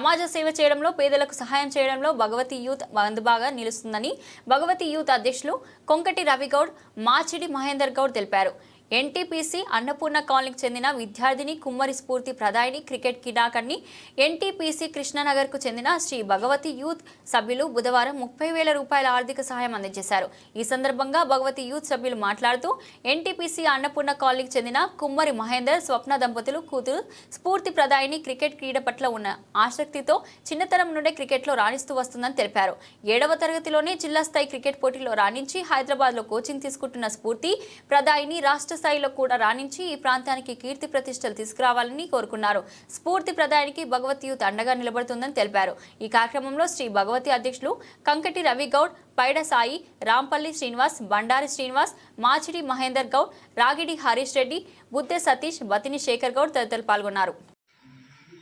సమాజ సేవ చేయడంలో పేదలకు సహాయం చేయడంలో భగవతి యూత్ అందుబాగా నిలుస్తుందని భగవతి యూత్ అధ్యక్షులు కొంకటి రవిగౌడ్ మాచిడి మహేందర్ గౌడ్ తెలిపారు. ఎన్టీపీసీ అన్నపూర్ణ కాలనీకి చెందిన విద్యార్థిని కుమ్మరి స్ఫూర్తి ప్రదాయిని క్రికెట్ కిడాకర్ని ఎన్టీపీసీ కృష్ణానగర్కు చెందిన శ్రీ భగవతి యూత్ సభ్యులు బుధవారం ముప్పై వేల రూపాయల ఆర్థిక సహాయం అందజేశారు. ఈ సందర్భంగా భగవతి యూత్ సభ్యులు మాట్లాడుతూ ఎన్టీపీసీ అన్నపూర్ణ కాలనీకి చెందిన కుమ్మరి మహేందర్ స్వప్న దంపతులు కూతురు స్ఫూర్తి ప్రదాయిని క్రికెట్ క్రీడ పట్ల ఉన్న ఆసక్తితో చిన్నతనం నుండే క్రికెట్లో రాణిస్తూ వస్తుందని తెలిపారు. ఏడవ తరగతిలోనే జిల్లా స్థాయి క్రికెట్ పోటీలో రాణించి హైదరాబాద్లో కోచింగ్ తీసుకుంటున్న స్ఫూర్తి ప్రదాయిని రాష్ట్ర స్థాయిలో కూడా రాణించి ఈ ప్రాంతానికి కీర్తి ప్రతిష్టలు తీసుకురావాలని కోరుకున్నారు. స్ఫూర్తి ప్రదాయానికి భగవతి యూత్ అండగా నిలబడుతుందని తెలిపారు. ఈ కార్యక్రమంలో శ్రీ భగవతి అధ్యక్షులు కంకటి రవి గౌడ్ పైడ సాయి రాంపల్లి శ్రీనివాస్ బండారి శ్రీనివాస్ మాచిడి మహేందర్ గౌడ్ రాగిడి హరీష్ రెడ్డి బుద్దె సతీష్ బతిని శేఖర్ గౌడ్ తదితరులు పాల్గొన్నారు.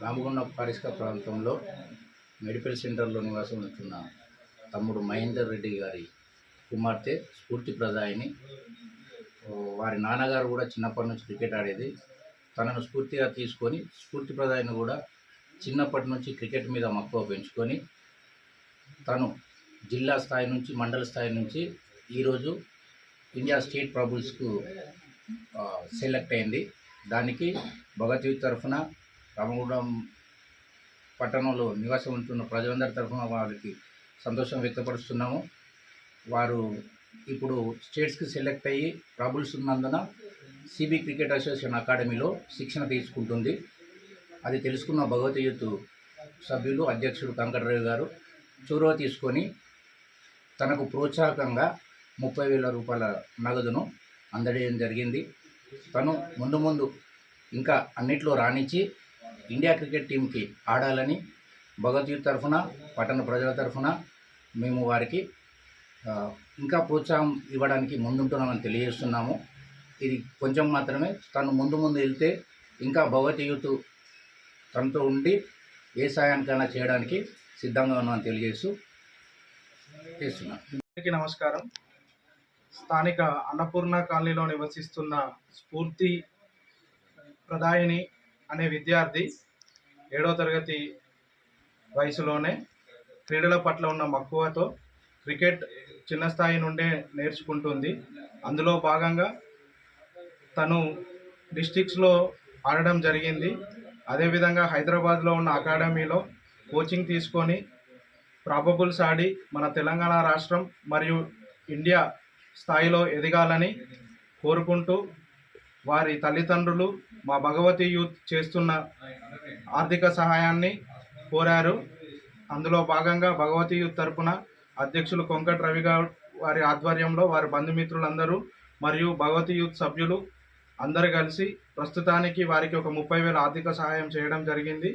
రామగుండ పారిశ్ర ప్రాంతంలో మెడికల్ సెంటర్లో నివాసం ఉంటున్న తమ్ముడు మహేందర్ రెడ్డి గారి కుమార్తె స్ఫూర్తి ప్రదాయిని వారి నాన్నగారు కూడా చిన్నప్పటి నుంచి క్రికెట్ ఆడేది. తనను స్ఫూర్తిగా తీసుకొని స్ఫూర్తి ప్రదాయిని కూడా చిన్నప్పటి నుంచి క్రికెట్ మీద మక్కువ పెంచుకొని తను జిల్లా స్థాయి నుంచి మండల స్థాయి నుంచి ఈరోజు ఇండియా స్టేట్ ప్రబుల్స్కు సెలెక్ట్ అయింది. దానికి భగవత్ తరఫున రామగుండం పట్టణంలో నివాసం ఉంటున్న ప్రజలందరి తరఫున వారికి సంతోషం వ్యక్తపరుస్తున్నాము. వారు ఇప్పుడు స్టేట్స్కి సెలెక్ట్ అయ్యి ట్రబుల్స్ ఉన్నందున సిబి క్రికెట్ అసోసియేషన్ అకాడమీలో శిక్షణ తీసుకుంటుంది. అది తెలుసుకున్న భగవతి యూత్ సభ్యులు అధ్యక్షుడు కంకటరావు గారు చొరవ తీసుకొని తనకు ప్రోత్సాహకంగా ముప్పై వేల రూపాయల నగదును అందజేయడం జరిగింది. తను ముందు ముందు ఇంకా అన్నిట్లో రాణించి ఇండియా క్రికెట్ టీంకి ఆడాలని భగవద్గీత తరఫున పట్టణ ప్రజల తరఫున మేము వారికి ఇంకా ప్రోత్సాహం ఇవ్వడానికి ముందుంటున్నామని తెలియజేస్తున్నాము. ఇది కొంచెం మాత్రమే. తను ముందు ముందు వెళ్తే ఇంకా భగవతి యూత్ తనతో ఉండి ఏ సాయానికైనా చేయడానికి సిద్ధంగా ఉన్నామని తెలియజేస్తూ చేస్తున్నాను. అందరికీ నమస్కారం. స్థానిక అన్నపూర్ణ కాలనీలో నివసిస్తున్న స్ఫూర్తి ప్రదాయిని అనే విద్యార్థి ఏడో తరగతి వయసులోనే క్రీడల పట్ల ఉన్న మక్కువతో క్రికెట్ చిన్న స్థాయి నుండే నేర్చుకుంటుంది. అందులో భాగంగా తను డిస్టిక్స్లో ఆడడం జరిగింది. అదేవిధంగా హైదరాబాద్లో ఉన్న అకాడమీలో కోచింగ్ తీసుకొని ప్రాబబుల్స్ ఆడి మన తెలంగాణ రాష్ట్రం మరియు ఇండియా స్థాయిలో ఎదగాలని కోరుకుంటూ వారి తల్లిదండ్రులు మా భగవతి యూత్ చేస్తున్న ఆర్థిక సహాయాన్ని కోరారు. అందులో భాగంగా భగవతి యూత్ తరపున అధ్యక్షులు కొంకట్ రవి గారు వారి ఆధ్వర్యంలో వారి బంధుమిత్రులందరూ మరియు భగవతి యూత్ సభ్యులు అందరు కలిసి ప్రస్తుతానికి వారికి ఒక ముప్పై వేల ఆర్థిక సహాయం చేయడం జరిగింది.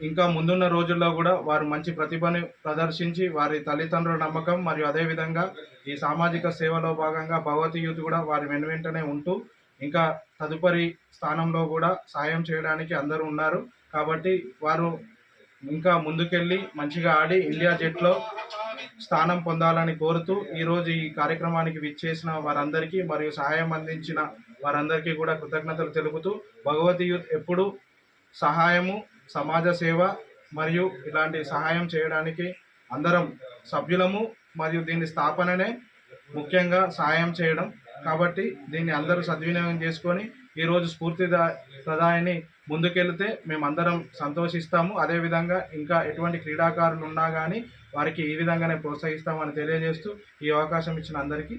ఇంకా ముందున్న రోజుల్లో కూడా వారు మంచి ప్రతిభను ప్రదర్శించి వారి తల్లిదండ్రుల నమ్మకం మరియు అదేవిధంగా ఈ సామాజిక సేవలో భాగంగా భగవతి యూత్ కూడా వారి వెను వెంటనే ఉంటూ ఇంకా తదుపరి స్థానంలో కూడా సాయం చేయడానికి అందరూ ఉన్నారు. కాబట్టి వారు ఇంకా ముందుకెళ్ళి మంచిగా ఆడి ఇండియా జట్లో స్థానం పొందాలని కోరుతూ ఈరోజు ఈ కార్యక్రమానికి విచ్చేసిన వారందరికీ మరియు సహాయం అందించిన వారందరికీ కూడా కృతజ్ఞతలు తెలుపుతూ భగవతి యూత్ ఎప్పుడు సహాయము సమాజ సేవ మరియు ఇలాంటి సహాయం చేయడానికి అందరం సభ్యులము మరియు దీని స్థాపననే ముఖ్యంగా సహాయం చేయడం కాబట్టి దీన్ని అందరూ సద్వినియోగం చేసుకొని ఈరోజు స్ఫూర్తిదా ప్రదాయాన్ని ముందుకెళ్తే మేమందరం సంతోషిస్తాము. అదేవిధంగా ఇంకా ఎటువంటి క్రీడాకారులు ఉన్నా కానీ వారికి ఈ విధంగానే ప్రోత్సహిస్తామని తెలియజేస్తూ ఈ అవకాశం ఇచ్చిన అందరికీ